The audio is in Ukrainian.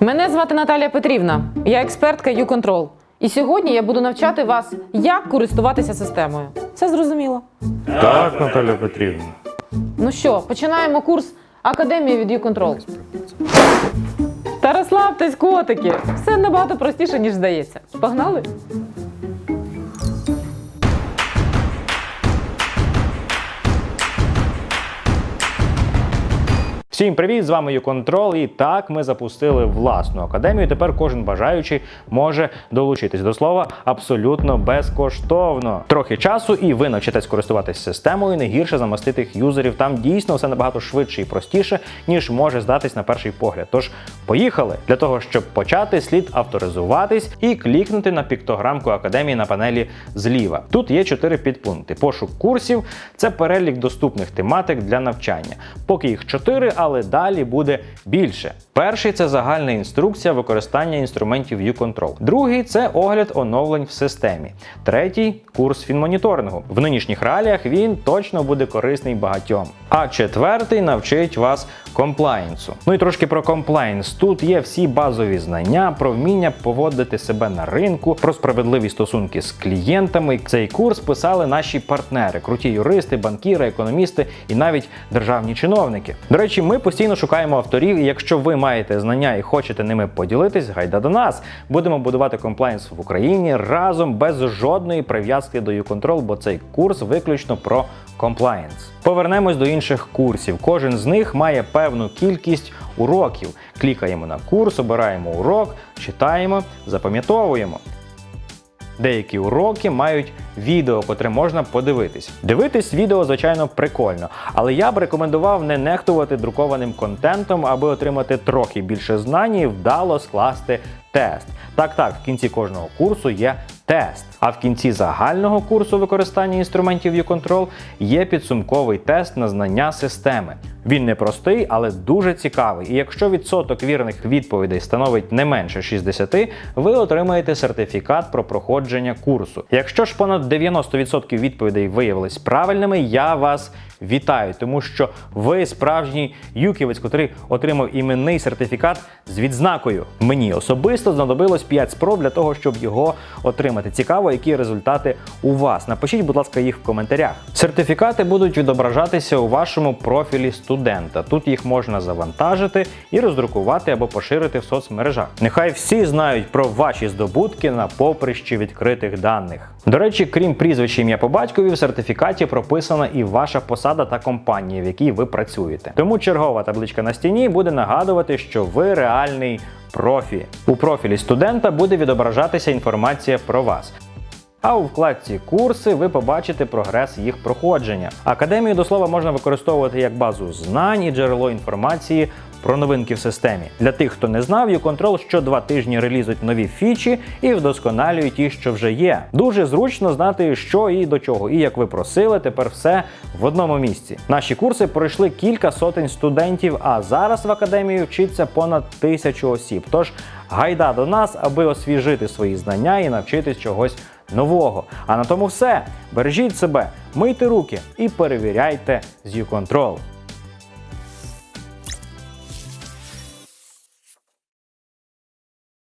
Мене звати Наталія Петрівна. Я експертка U-Control. І сьогодні я буду навчати вас, як користуватися системою. Все зрозуміло. Так, Наталя Петрівна. Ну що, починаємо курс Академії від U-Control. Та розслабтесь, котики! Все набагато простіше, ніж здається. Погнали? Всім привіт! З вами YouControl. І так ми запустили власну академію. Тепер кожен бажаючий може долучитись до слова абсолютно безкоштовно. Трохи часу, і ви навчитесь користуватись системою не гірше замаститих юзерів. Там дійсно все набагато швидше і простіше, ніж може здатись на перший погляд. Тож поїхали! Для того, щоб почати, слід авторизуватись і клікнути на піктограмку академії на панелі зліва. Тут є чотири підпункти: пошук курсів це перелік доступних тематик для навчання. Поки їх чотири, але далі буде більше. Перший це загальна інструкція використання інструментів U-Control. Другий це огляд оновлень в системі. Третій курс фінмоніторингу. В нинішніх реаліях він точно буде корисний багатьом. А четвертий навчить вас комплаєнсу. Ну і трошки про комплаєнс. Тут є всі базові знання про вміння поводити себе на ринку, про справедливі стосунки з клієнтами. Цей курс писали наші партнери, круті юристи, банкіри, економісти і навіть державні чиновники. До речі, ми постійно шукаємо авторів, і якщо ви маєте знання і хочете ними поділитись, гайда до нас. Будемо будувати комплаєнс в Україні разом без жодної прив'язки до U-Control, бо цей курс виключно про комплаєнс. Повернемось до інших курсів. Кожен з них має певну кількість уроків. Клікаємо на курс, обираємо урок, читаємо, запам'ятовуємо. Деякі уроки мають відео, котре можна подивитись. Дивитись відео, звичайно, прикольно, але я б рекомендував не нехтувати друкованим контентом, аби отримати трохи більше знань і вдало скласти тест. Так, так, в кінці кожного курсу є тест. А в кінці загального курсу використання інструментів U-Control є підсумковий тест на знання системи. Він не простий, але дуже цікавий. І якщо відсоток вірних відповідей становить не менше 60, ви отримаєте сертифікат про проходження курсу. Якщо ж понад 90% відповідей виявились правильними, я вас вітаю, тому що ви справжній юківець, котрий отримав іменний сертифікат з відзнакою. Мені особисто знадобилось 5 спроб для того, щоб його отримати. Цікаво, які результати у вас. Напишіть, будь ласка, їх в коментарях. Сертифікати будуть відображатися у вашому профілі студента. Тут їх можна завантажити і роздрукувати або поширити в соцмережах. Нехай всі знають про ваші здобутки на поприщі відкритих даних. До речі, крім прізвища ім'я по батькові, в сертифікаті прописана і ваша посада та компанія, в якій ви працюєте. Тому чергова табличка на стіні буде нагадувати, що ви реальний профі. У профілі студента буде відображатися інформація про вас. А у вкладці курси ви побачите прогрес їх проходження. Академію до слова можна використовувати як базу знань і джерело інформації про новинки в системі. Для тих, хто не знав, YouControl що два тижні релізують нові фічі і вдосконалюють ті, що вже є. Дуже зручно знати, що і до чого. І як ви просили, тепер все в одному місці. Наші курси пройшли кілька сотень студентів, а зараз в академії вчиться понад тисячу осіб. Тож гайда до нас, аби освіжити свої знання і навчитись чогось нового. А на тому все. Бережіть себе, мийте руки і перевіряйте з YouControl.